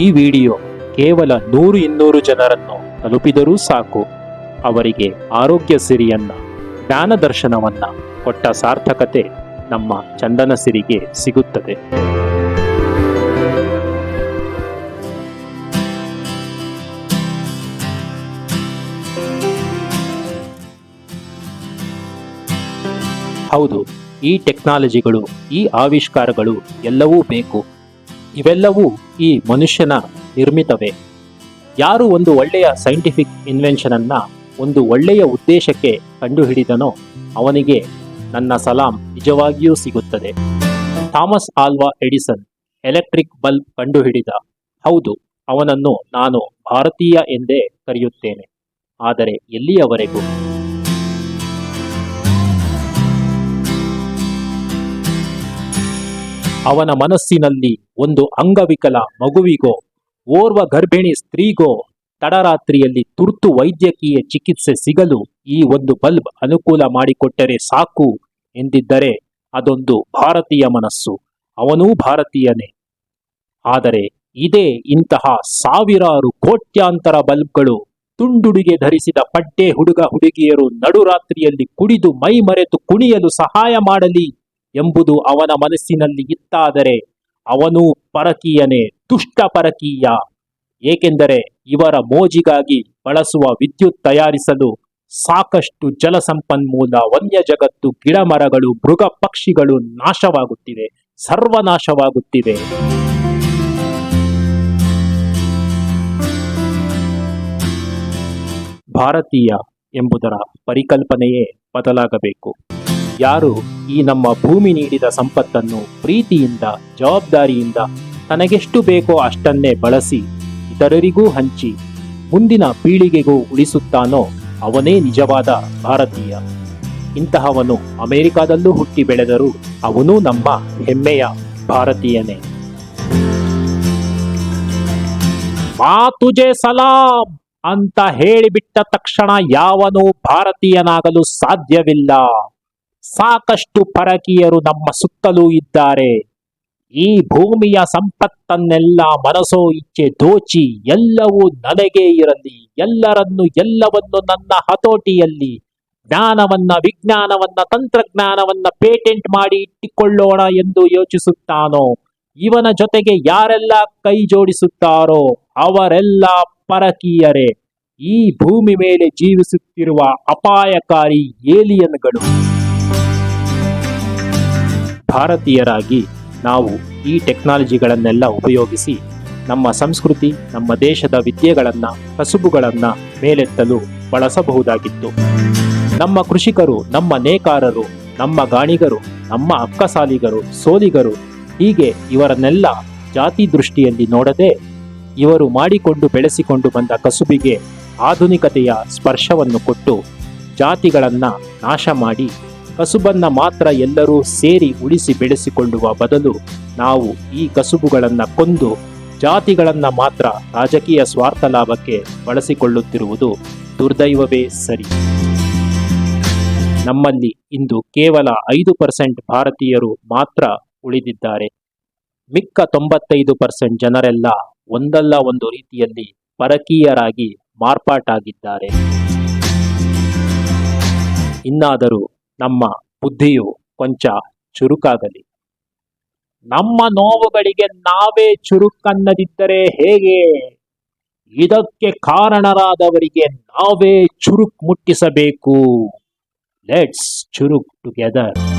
ಈ ವಿಡಿಯೋ ಕೇವಲ ನೂರು ಇನ್ನೂರು ಜನರನ್ನು ತಲುಪಿದರೂ ಸಾಕು. ಅವರಿಗೆ ಆರೋಗ್ಯ ಸಿರಿಯನ್ನ, ಜ್ಞಾನ ದರ್ಶನವನ್ನ ಕೊಟ್ಟ ಸಾರ್ಥಕತೆ ನಮ್ಮ ಚಂದನ ಸಿರಿಗೆ ಸಿಗುತ್ತದೆ. ಹೌದು, ಈ ಟೆಕ್ನಾಲಜಿಗಳು, ಈ ಆವಿಷ್ಕಾರಗಳು ಎಲ್ಲವೂ ಬೇಕು. ಇವೆಲ್ಲವೂ ಈ ಮನುಷ್ಯನ ನಿರ್ಮಿತವೇ? ಯಾರು ಒಂದು ಒಳ್ಳೆಯ ಸೈಂಟಿಫಿಕ್ ಇನ್ವೆನ್ಷನ್ ಅನ್ನ ಒಂದು ಒಳ್ಳೆಯ ಉದ್ದೇಶಕ್ಕೆ ಕಂಡುಹಿಡಿದನೋ ಅವನಿಗೆ ನನ್ನ ಸಲಾಂ ನಿಜವಾಗಿಯೂ ಸಿಗುತ್ತದೆ. ಥಾಮಸ್ ಆಲ್ವಾ ಎಡಿಸನ್, ಎಲೆಕ್ಟ್ರಿಕ್ ಬಲ್ಬ್ ಕಂಡುಹಿಡಿದ, ಹೌದು, ಅವನನ್ನು ನಾನು ಭಾರತೀಯ ಎಂದೇ ಕರೆಯುತ್ತೇನೆ. ಆದರೆ ಎಲ್ಲಿಯವರೆಗೂ? ಅವನ ಮನಸ್ಸಿನಲ್ಲಿ ಒಂದು ಅಂಗವಿಕಲ ಮಗುವಿಗೋ, ಓರ್ವ ಗರ್ಭಿಣಿ ಸ್ತ್ರೀಗೋ ತಡರಾತ್ರಿಯಲ್ಲಿ ತುರ್ತು ವೈದ್ಯಕೀಯ ಚಿಕಿತ್ಸೆ ಸಿಗಲು ಈ ಒಂದು ಬಲ್ಬ್ ಅನುಕೂಲ ಮಾಡಿಕೊಟ್ಟರೆ ಸಾಕು ಎಂದಿದ್ದರೆ ಅದೊಂದು ಭಾರತೀಯ ಮನಸ್ಸು. ಅವನೂ ಭಾರತೀಯನೇ. ಆದರೆ ಇದೇ ಇಂತಹ ಸಾವಿರಾರು ಕೋಟ್ಯಾಂತರ ಬಲ್ಬ್ಗಳು ತುಂಡುಡಿಗೆ ಧರಿಸಿದ ಪಡ್ಡೆ ಹುಡುಗ ಹುಡುಗಿಯರು ನಡುರಾತ್ರಿಯಲ್ಲಿ ಕುಡಿದು ಮೈ ಮರೆತು ಕುಣಿಯಲು ಸಹಾಯ ಮಾಡಲಿ. ಎಂಬುದು ಅವನ ಮನಸ್ಸಿನಲ್ಲಿ ಇತ್ತಾದರೆ ಅವನು ಪರಕೀಯನೇ, ದುಷ್ಟ ಪರಕೀಯ. ಏಕೆಂದರೆ ಇವರ ಮೋಜಿಗಾಗಿ ಬಳಸುವ ವಿದ್ಯುತ್ ತಯಾರಿಸಲು ಸಾಕಷ್ಟು ಜಲಸಂಪನ್ಮೂಲ ವನ್ಯ ಜಗತ್ತು ಗಿಡಮರಗಳು, ಮೃಗ ಪಕ್ಷಿಗಳು ನಾಶವಾಗುತ್ತಿವೆ, ಸರ್ವನಾಶವಾಗುತ್ತಿವೆ. ಭಾರತೀಯ ಎಂಬುದರ ಪರಿಕಲ್ಪನೆಯೇ ಬದಲಾಗಬೇಕು. ಯಾರು ಈ ನಮ್ಮ ಭೂಮಿ ನೀಡಿದ ಸಂಪತ್ತನ್ನು ಪ್ರೀತಿಯಿಂದ, ಜವಾಬ್ದಾರಿಯಿಂದ ತನಗೆಷ್ಟು ಬೇಕೋ ಅಷ್ಟನ್ನೇ ಬಳಸಿ ಇತರರಿಗೂ ಹಂಚಿ ಮುಂದಿನ ಪೀಳಿಗೆಗೂ ಉಳಿಸುತ್ತಾನೋ ಅವನೇ ನಿಜವಾದ ಭಾರತೀಯ. ಇಂತಹವನು ಅಮೆರಿಕಾದಲ್ಲೂ ಹುಟ್ಟಿ ಬೆಳೆದರೂ ಅವನೂ ನಮ್ಮ ಹೆಮ್ಮೆಯ ಭಾರತೀಯನೇ. ಮಾತುಜೆ ಸಲಾಂ ಅಂತ ಹೇಳಿಬಿಟ್ಟ ತಕ್ಷಣ ಯಾವನೂ ಭಾರತೀಯನಾಗಲು ಸಾಧ್ಯವಿಲ್ಲ. ಸಾಕಷ್ಟು ಪರಕೀಯರು ನಮ್ಮ ಸುತ್ತಲೂ ಇದ್ದಾರೆ. ಈ ಭೂಮಿಯ ಸಂಪತ್ತನ್ನೆಲ್ಲ ಮನಸೋ ಇಚ್ಛೆ ದೋಚಿ ಎಲ್ಲವೂ ನನಗೇ ಇರಲಿ, ಎಲ್ಲರನ್ನು ಎಲ್ಲವನ್ನು ನನ್ನ ಹತೋಟಿಯಲ್ಲಿ ಜ್ಞಾನವನ್ನ, ವಿಜ್ಞಾನವನ್ನ, ತಂತ್ರಜ್ಞಾನವನ್ನ ಪೇಟೆಂಟ್ ಮಾಡಿ ಇಟ್ಟುಕೊಳ್ಳೋಣ ಎಂದು ಯೋಚಿಸುತ್ತಾನೋ? ಇವನ ಜೊತೆಗೆ ಯಾರೆಲ್ಲ ಕೈ ಜೋಡಿಸುತ್ತಾರೋ? ಅವರೆಲ್ಲ ಪರಕೀಯರೇ. ಈ ಭೂಮಿ ಮೇಲೆ ಜೀವಿಸುತ್ತಿರುವ ಅಪಾಯಕಾರಿ ಏಲಿಯನ್ಗಳು. ಭಾರತೀಯರಾಗಿ ನಾವು ಈ ಟೆಕ್ನಾಲಜಿಗಳನ್ನೆಲ್ಲ ಉಪಯೋಗಿಸಿ ನಮ್ಮ ಸಂಸ್ಕೃತಿ, ನಮ್ಮ ದೇಶದ ವಿದ್ಯೆಗಳನ್ನು, ಕಸುಬುಗಳನ್ನು ಮೇಲೆತ್ತಲು ಬಳಸಬಹುದಾಗಿತ್ತು. ನಮ್ಮ ಕೃಷಿಕರು, ನಮ್ಮ ನೇಕಾರರು, ನಮ್ಮ ಗಾಣಿಗರು, ನಮ್ಮ ಅಕ್ಕಸಾಲಿಗರು, ಸೋಲಿಗರು ಹೀಗೆ ಇವರನ್ನೆಲ್ಲ ಜಾತಿ ದೃಷ್ಟಿಯಲ್ಲಿ ನೋಡದೆ ಇವರು ಮಾಡಿಕೊಂಡು ಬೆಳೆಸಿಕೊಂಡು ಬಂದ ಕಸುಬಿಗೆ ಆಧುನಿಕತೆಯ ಸ್ಪರ್ಶವನ್ನು ಕೊಟ್ಟು ಜಾತಿಗಳನ್ನು ನಾಶ ಮಾಡಿ ಕಸುಬನ್ನ ಮಾತ್ರ ಎಲ್ಲರೂ ಸೇರಿ ಉಳಿಸಿ ಬೆಳೆಸಿಕೊಳ್ಳುವ ಬದಲು ನಾವು ಈ ಕಸುಬುಗಳನ್ನು ಕೊಂದು ಜಾತಿಗಳನ್ನು ಮಾತ್ರ ರಾಜಕೀಯ ಸ್ವಾರ್ಥ ಲಾಭಕ್ಕೆ ಬಳಸಿಕೊಳ್ಳುತ್ತಿರುವುದು ದುರ್ದೈವವೇ ಸರಿ. ನಮ್ಮಲ್ಲಿ ಇಂದು ಕೇವಲ ಐದು ಪರ್ಸೆಂಟ್ ಭಾರತೀಯರು ಮಾತ್ರ ಉಳಿದಿದ್ದಾರೆ. ಮಿಕ್ಕ ತೊಂಬತ್ತೈದು ಪರ್ಸೆಂಟ್ ಜನರೆಲ್ಲ ಒಂದಲ್ಲ ಒಂದು ರೀತಿಯಲ್ಲಿ ಪರಕೀಯರಾಗಿ ಮಾರ್ಪಾಟಾಗಿದ್ದಾರೆ. ಇನ್ನಾದರೂ ನಮ್ಮ ಬುದ್ಧಿಯು ಕೊಂಚ ಚುರುಕಾಗಲಿ. ನಮ್ಮ ನೋವುಗಳಿಗೆ ನಾವೇ ಚುರುಕನ್ನದಿದ್ದರೆ ಹೇಗೆ? ಇದಕ್ಕೆ ಕಾರಣರಾದವರಿಗೆ ನಾವೇ ಚುರುಕ್ ಮುಟ್ಟಿಸಬೇಕು. Let's ಚುರುಕ್ together